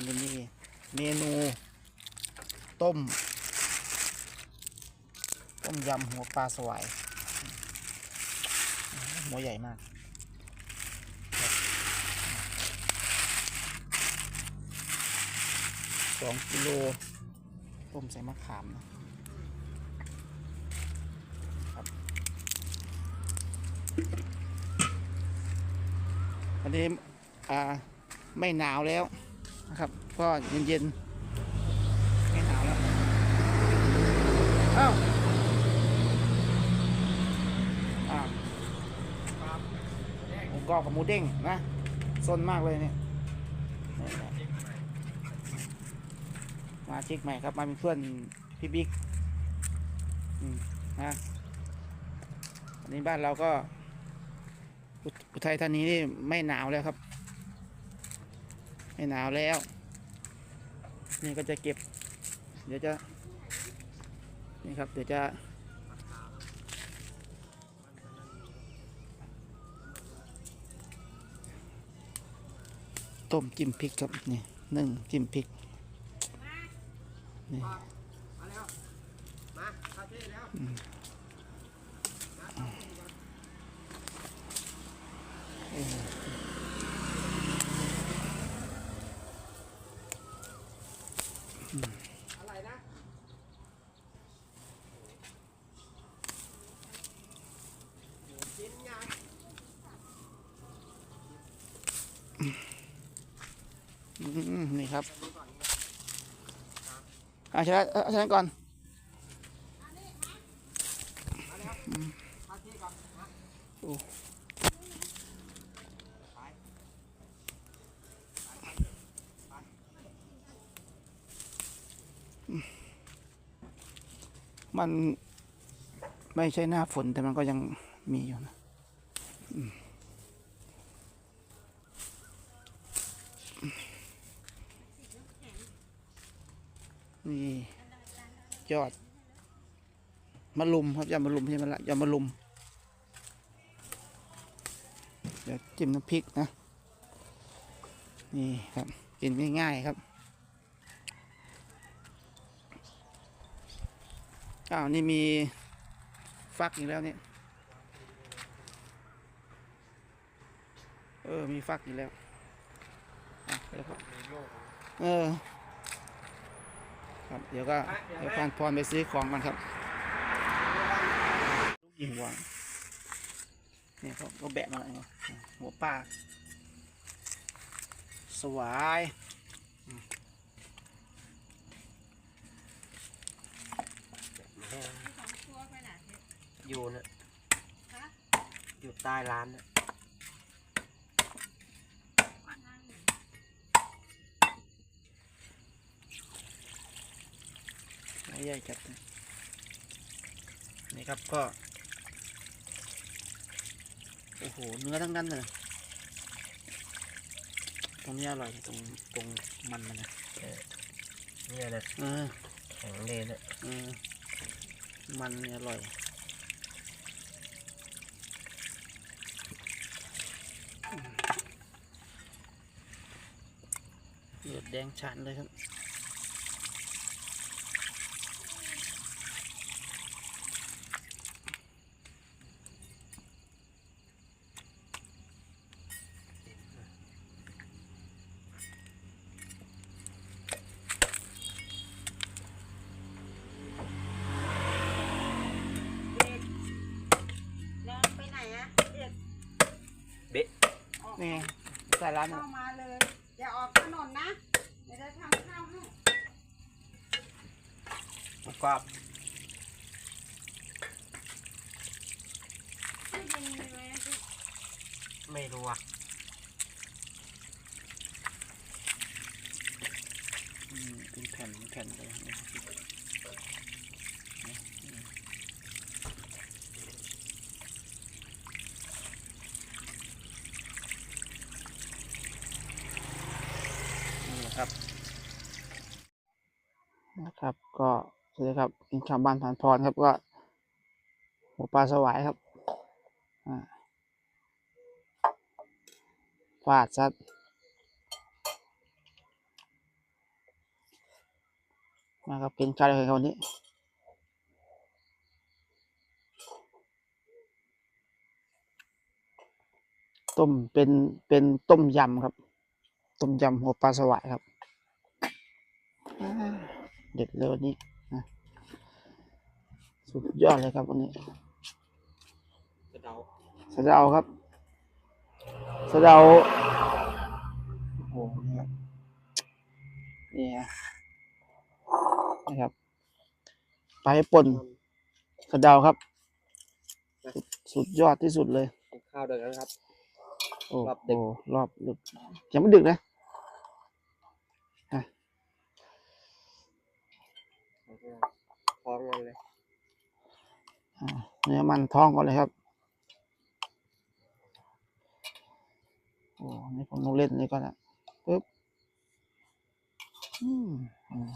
มันจะมีเมนู ต้ม ต้มยำหัวปลาสวายหัวใหญ่มากสองกิโลต้มใส่มะขามนะครับ อันนี้ อ่า ไม่หนาวแล้ว นะครับก็เย็นๆไม่หนาวแล้วอ้าวอ้าวหมูกรอบกับหมูเด้งนะซนมากเลยเนี่ยมาชิกใหม่ครับ มาเป็นเพื่อนพี่บิ๊กนะอันนี้บ้านเราก็ อุทัยธานีนี่ไม่หนาวแล้วครับ ไม่หนาวแล้ว นี่ก็จะเก็บ เดี๋ยวจะ นี่ครับ เดี๋ยวจะต้มจิ้มพริกครับนี่นึ่งจิ้มพริกนี่มาแล้วมาคาเฟ่แล้ว อะไรนะกินงอืมนี่ครับอาชนะอาชนะก่อน คาเฟ่ก่อนนะ โอ้ มันไม่ใช่หน้าฝนแต่มันก็ยังมีอยู่นะนี่ยอดมะลุมครับยอดมะลุมใช่ไหมละยอดมะลุม เดี๋ยวจิ้มน้ำพริกนะ นี่ครับ กินง่ายๆครับ อ้าวนี่มีฟักอีกแล้วเนี่ยเออ มีฟักอีกแล้วอะแล้วก็เออ ครับ เดี๋ยวก็ เดี๋ยวพานพรไปซื้อของกันครับ ลูกยิงหัวเนี่ยเขาเขาแบะมาแล้วเนี่ยหัวปลาสวาย อยู่นะอยู่ใต้ร้านนะใหญ่จัดเลยนี่ครับก็ โอ้โห เนื้อทั้งนั้นเลย ตรงนี้อร่อยตรงตรงมันมันนะเนี่ยนะเออแข็งเลยนะเออมันเนี่ยอร่อย เลือดแด งฉานเลยครับแล้วไปไหนอะเด็กเบ๊ะออกนี่ไงใส่ร้านเข้าอะมาเลย อย่าออกถนนนะ เดี๋ยวจะทำข้าวให้ หมูกรอบ ตู้เย็นมีไหมพี่ ไม่รู้อะ อืมเป็นแผ่นแผ่นเลยนี่นะครับ นะครับ ก็สวัสดี ครับอินชาวบ้านผ่านพรครับก็หัวปลาสวายครับอ่าฟาดซัดมาครับกินข้าวเลยครับวันนี้ต้มเป็นเป็นต้มยำครับ ต้มยำหัวปลาสวายครับอ่าเด็ดเลยวันนี้นะ สุดยอดเลยครับวันนี้กระเดาสะเดาครับสะเดาโอ้โหนี่ครับนี่ฮะนี่ครับปลาป่นสะเดาครับสุดสุดยอดที่สุดเลยกินข้าวเด็กแล้วครับ โอ้รอบดึกโหรอบดึกยังไม่ดึกนะพร้อมกันเลยอ่า เนื้อมันท้องก่อนเลยครับโอ้นี่ผมต้องเล่นนี่ก่อนนะปึ๊บอืมอืม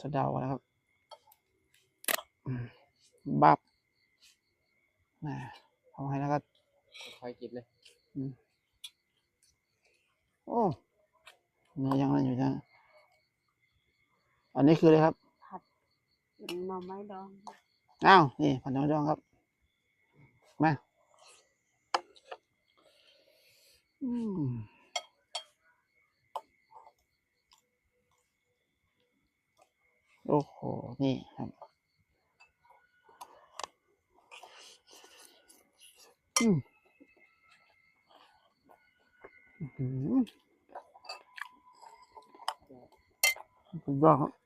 สะเดาแล้วครับอืมบับนะเอาให้แล้วก็ค่อยกินเลยโอ้เนื้อยังนั่นอยู่นะอันนี้คืออะไรครับกินหน่อไม้ดอง อ้าวนี่ผัดน้องครับ มาโอ้โห นี่ครับอืมอื้อหือสุดยอดครับ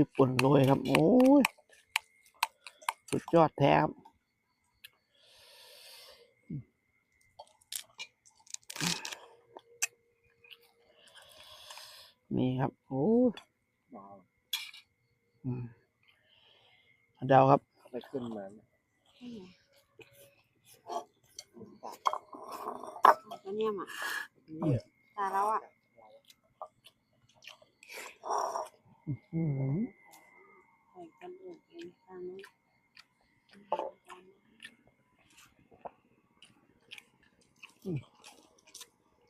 พริกป่นโรยครับ โอ้ย สุดยอดแท้ครับนี่ครับ โอ้ยอืมเดาครับไปขึ้นมาตัวเนี้ยมาตาเราอะ อืมใส่กันอื่นเองทางนี้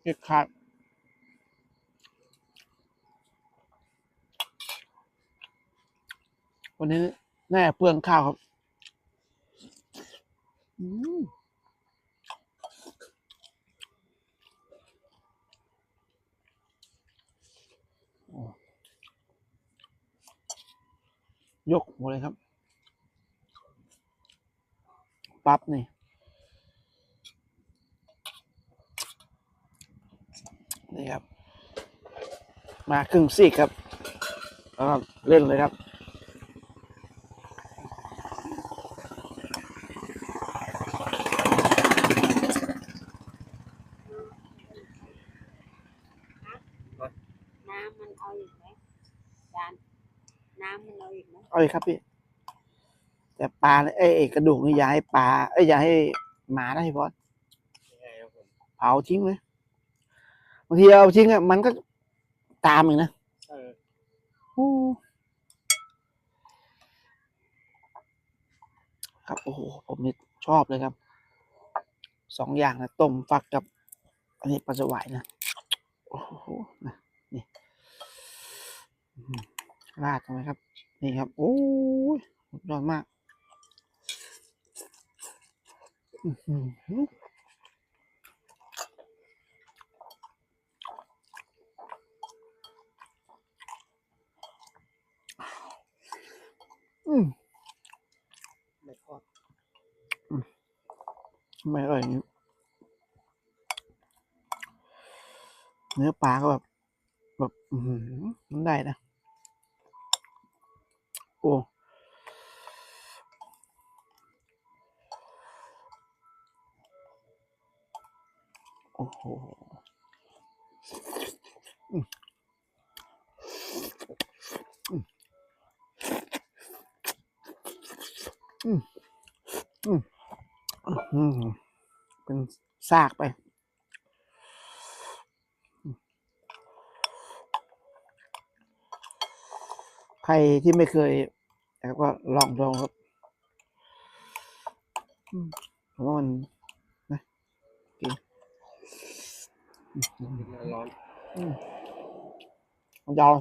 เด็ดขาดวันนี้แน่เปลืองข้าวครับ อืม ยกหมดเลยครับ ปั๊บนี่นี่ครับ มาครึ่งซีกครับเล่นเลยครับ น้ำมันเอาอีกไหมจานน้ำมัน เอาอีกไหมเอาเลยครับพี่ แต่ปลาเนี่ยเอ้ยเอ้ยกระดูกนี่อย่าให้ปลาเอ้ยอย่าให้หมาได้พอดยังไงครับผมเผาทิ้งเลยบางทีเอาทิ้งอะมันก็ตามอีกนะเออโอ้ครับโอ้โหผมนี่ชอบเลยครับสองอย่างนะต้มฟักกับ อันนี้ปลาสวายนะโอ้โหนะนี่อื้อหือราดลงไปครับ นี่ครับ โอ้ยยอดมากอืมไม่ทอดไม่อร่อยนี้เนื้อปลาก็แบบ แบบ อืมันได้นะ โอ้โอ้โหอืมอืมอืมอืมอืมเป็นซากไป ใครที่ไม่เคยแล้วก็ลองลองครับอืมผมว่ามันนะกินร้อนอืมมันยาว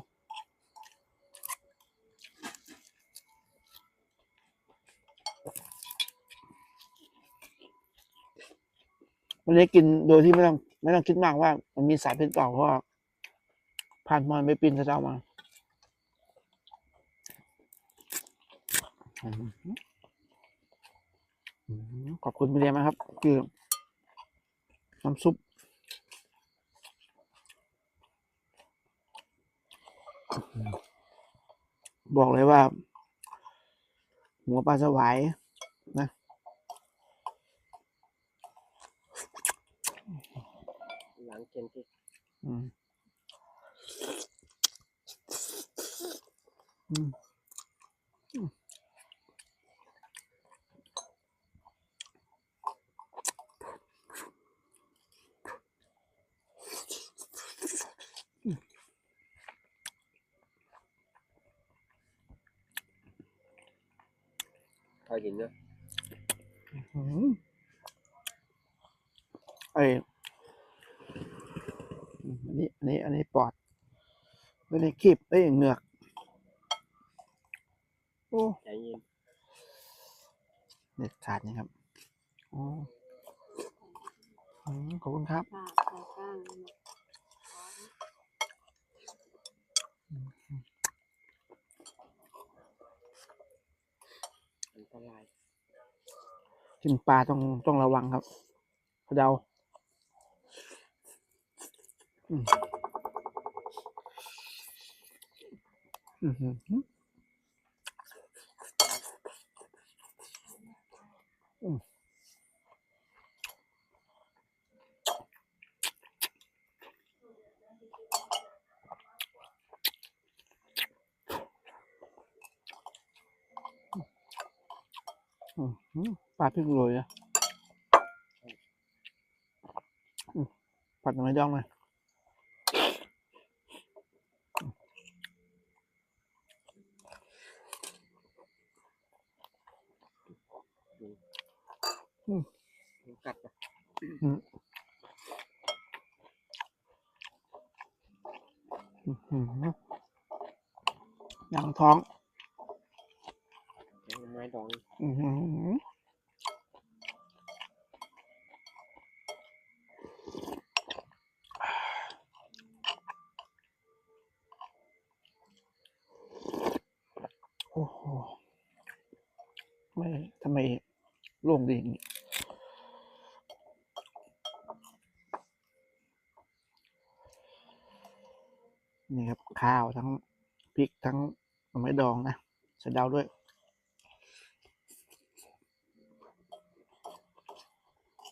วันนี้กินโดยที่ไม่ต้องไม่ต้องคิดมากว่า มันมีสารพิษเปล่าเพราะผ่านมอนไปปีนกระเจ้ามาอืมอืม ขอบคุณพี่เรียมนะครับ คือ น้ำซุปบอกเลยว่าหัวปลาสวายนะๆหลังเกนที่อืมอืมอืม คอยกินเนอะอืมไอ้อืมอันนี้ อันนี้ อันนี้ปอด ไม่ได้คีบเอ้ยเหงือก โอ้ใจเย็นเด็ดขาดนี่ครับอ๋ออืมขอบคุณครับค่ะใส่ก้างมันน่ะ อัน ตรายกินปลาต้องต้องระวังครับเดาอืมอือหืออืมอือหือ ปลาพริกโรยอะอืมผัดหน่อไม้ดองเลยมันกัดนะอื้อหือหนังท้องแกงไม้ดองอือหื อโอ้โหไม่ทำไมโล่งดีอย่างนี้นี่ครับ ข้าวทั้งพริกทั้งไม้ดองนะใส่ดาวด้วย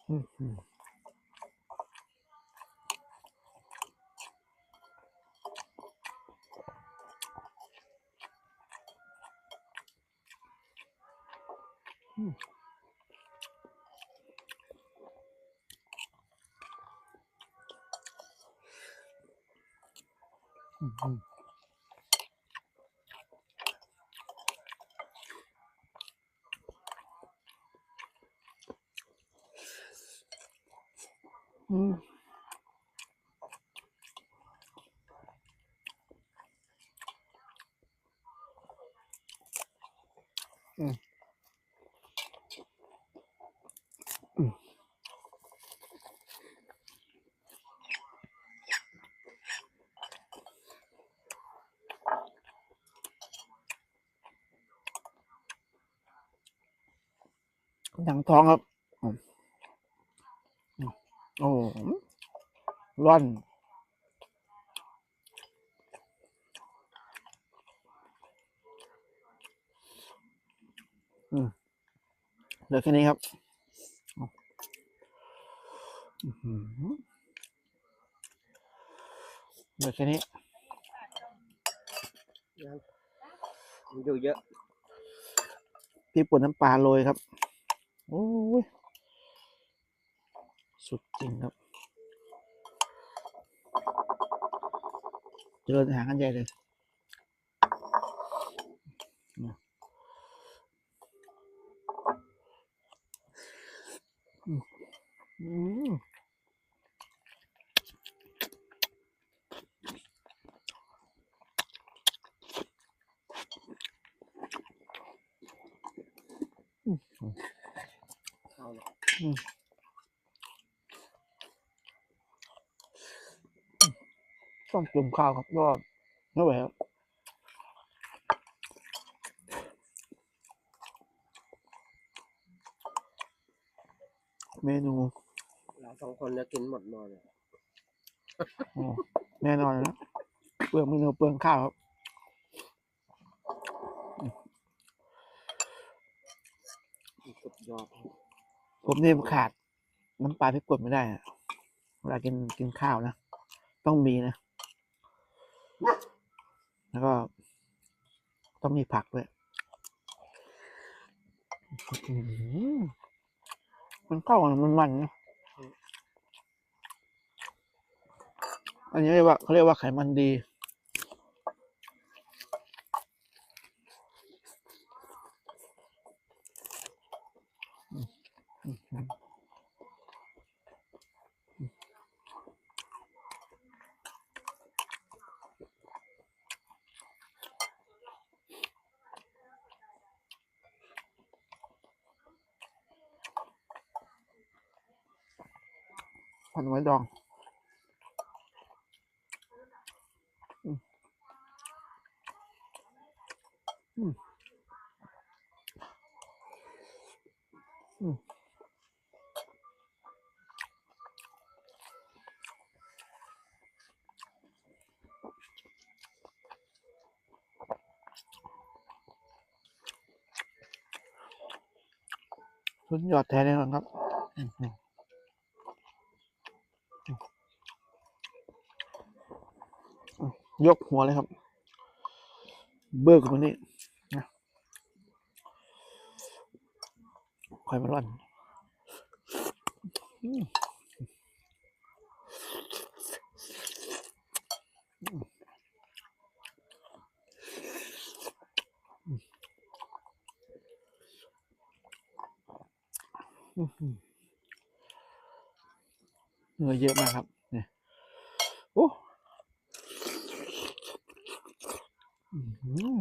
อืม Mm-hmm. Mm. องครับอืมอืมโอ้ร่อนอืมเหลือแค่นี้ครับอื้อหือเหลือแค่นี้ยังมันอยู่เยอะ พี่ป่นน้ำปลาโรยครับ โอ้ยสุดจริงครับ เจริญหากันใหญ่เลยอืม嗯。 ต้องกินข้าวครับก็ไม่ไหวครับเมนูเราสองคนจะกินหมดหมดเลยโอ้แน่นอนนะเปลืองเมนูเปลืองข้าวครับสุดยอด ผมนี่ขาดน้ำปลาพริกป่นไม่ได้อะเวลากินกินข้าวนะ ต้องมีนะ แล้วก็ ต้องมีผักด้วยมันเข้ากันมันมันนะอันนี้เรียกว่าเขาเรียกว่าไขมันดี พัน ไว้ดองอืมอืมอืมสุดยอดแท้แน่นอนครับอืม ยกหัวเลยครับ เบิกคนนี้นะคอยมาร่อนอืมอืมอืมเนื้อเยอะมากครับเนี่ยโอ้ อื้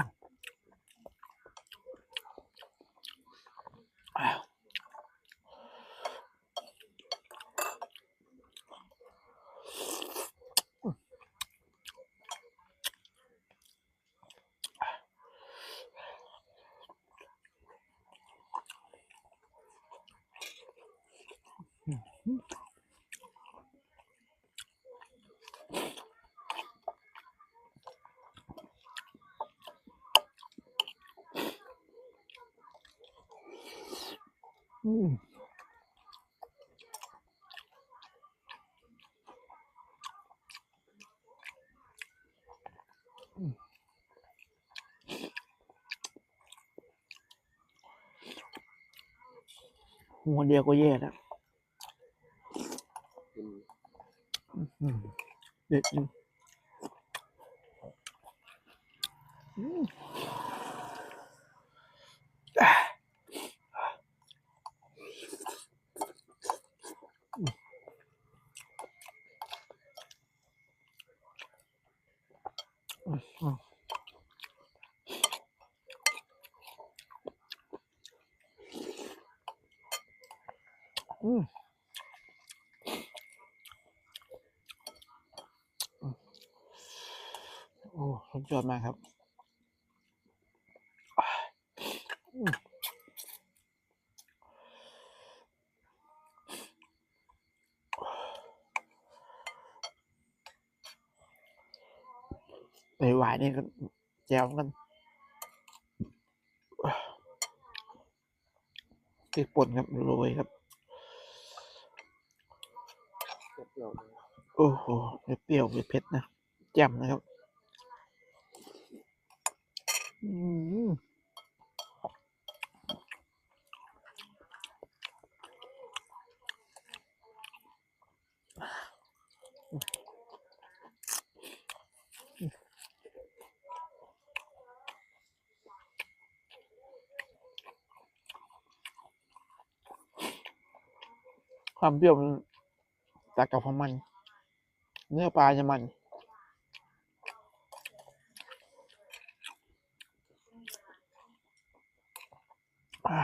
หัวเดียวก็แย่แล้วเด็ดจริงอืมอะอืมอืมอืม โอ้สุดยอดมากครับอืมไอหวายนี่ก็แจวกันพริกป่นครับโรยครับ โอ้โหเปรี้ยวเผ็ดนะแจ่มนะครับความเปรี้ยวมันจากกับความมัน เนื้อปลาจะมันอะ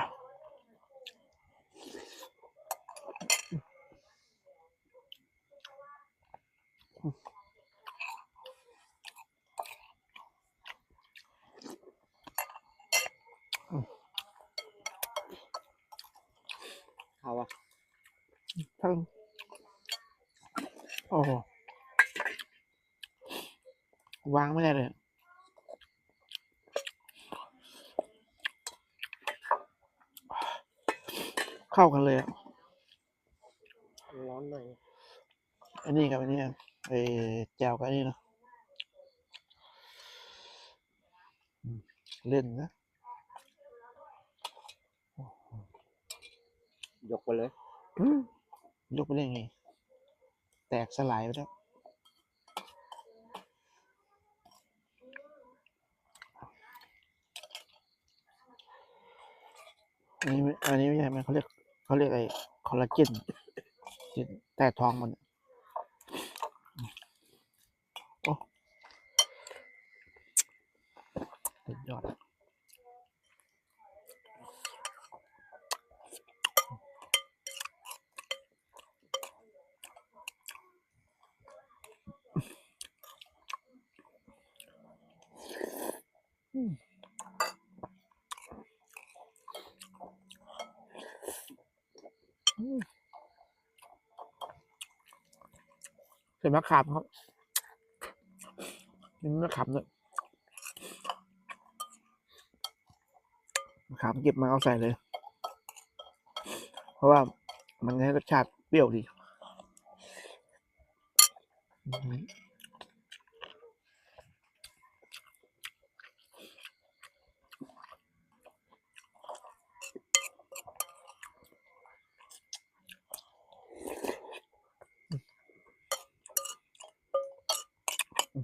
嗯เขาอะทั้งโอ้โห วางไม่ได้เลยเข้ากันเลยอะร้อนหน่อยอันนี้กับอันนี้อะไอ้แจวกับอันนี้เนอะอืมเล่นนะ ยกไปเลยอืมยกไปได้ไง แตกสลายไปแล้ว อันนี้ไม่อันนี้ไม่ใช่มันเขาเรียกเขาเรียกไอ้คอลลาเจนที่ใต้ท้องมันโอ้สุดยอด ใส่มะขามครับนี่มะขามเนี่ยมะขามเก็บมาเอาใส่เลย เพราะว่ามันให้รสชาติเปรี้ยวดีอื้อหือ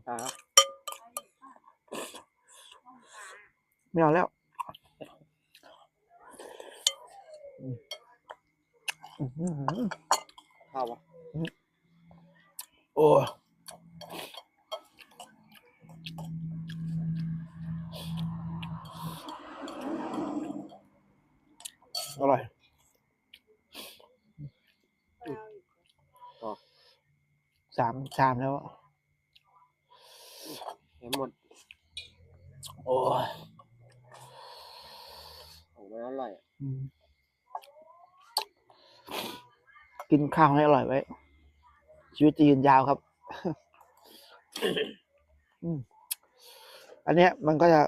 ปลา ไม่เอาแล้วอืมอื้อหือเขาอะโอ้อร่อยสามชามแล้วอะเห็นหมด โอ้ยของ มันอร่อยอะอืมกินข้าวให้อร่อยไว้ ชีวิตจะยืนยาวครับ อืมอันเนี้ยมันก็จะ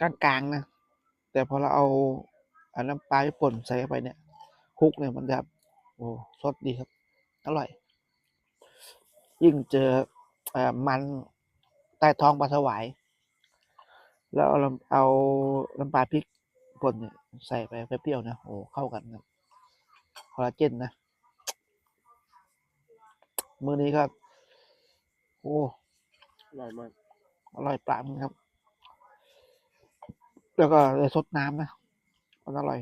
กลางๆนะ แต่พอเราเอาอันน้ำปลาญี่ปุ่นใส่เข้าไปเนี่ยคลุกเนี่ยมันจะโอ้สดดีครับ อร่อย ยิ่งเจอเอ่อมันใต้ท้องปลาสวาย แล้วเอาลำเอาน้ำปลาพริกป่นเนี่ยใส่ไปเปรี้ยวๆนะโอ้เข้ากันครับคอลลาเจนนะมื้อนี้ก็โอ้อร่อยมากอร่อยปลามึงครับ แล้วก็เลยซดน้ำนะมันอร่อย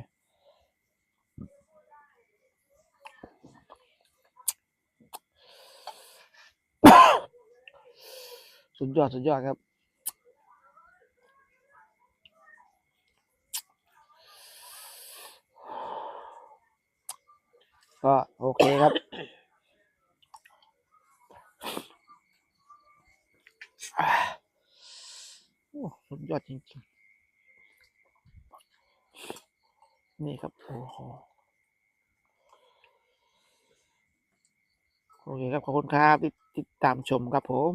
สุดยอดสุดยอดครับ ก็โอเคครับ โอ้สุดยอดจริงๆ นี่ครับโอ้โหโอเคครับ ขอบคุณครับที่ติดตามชมครับผม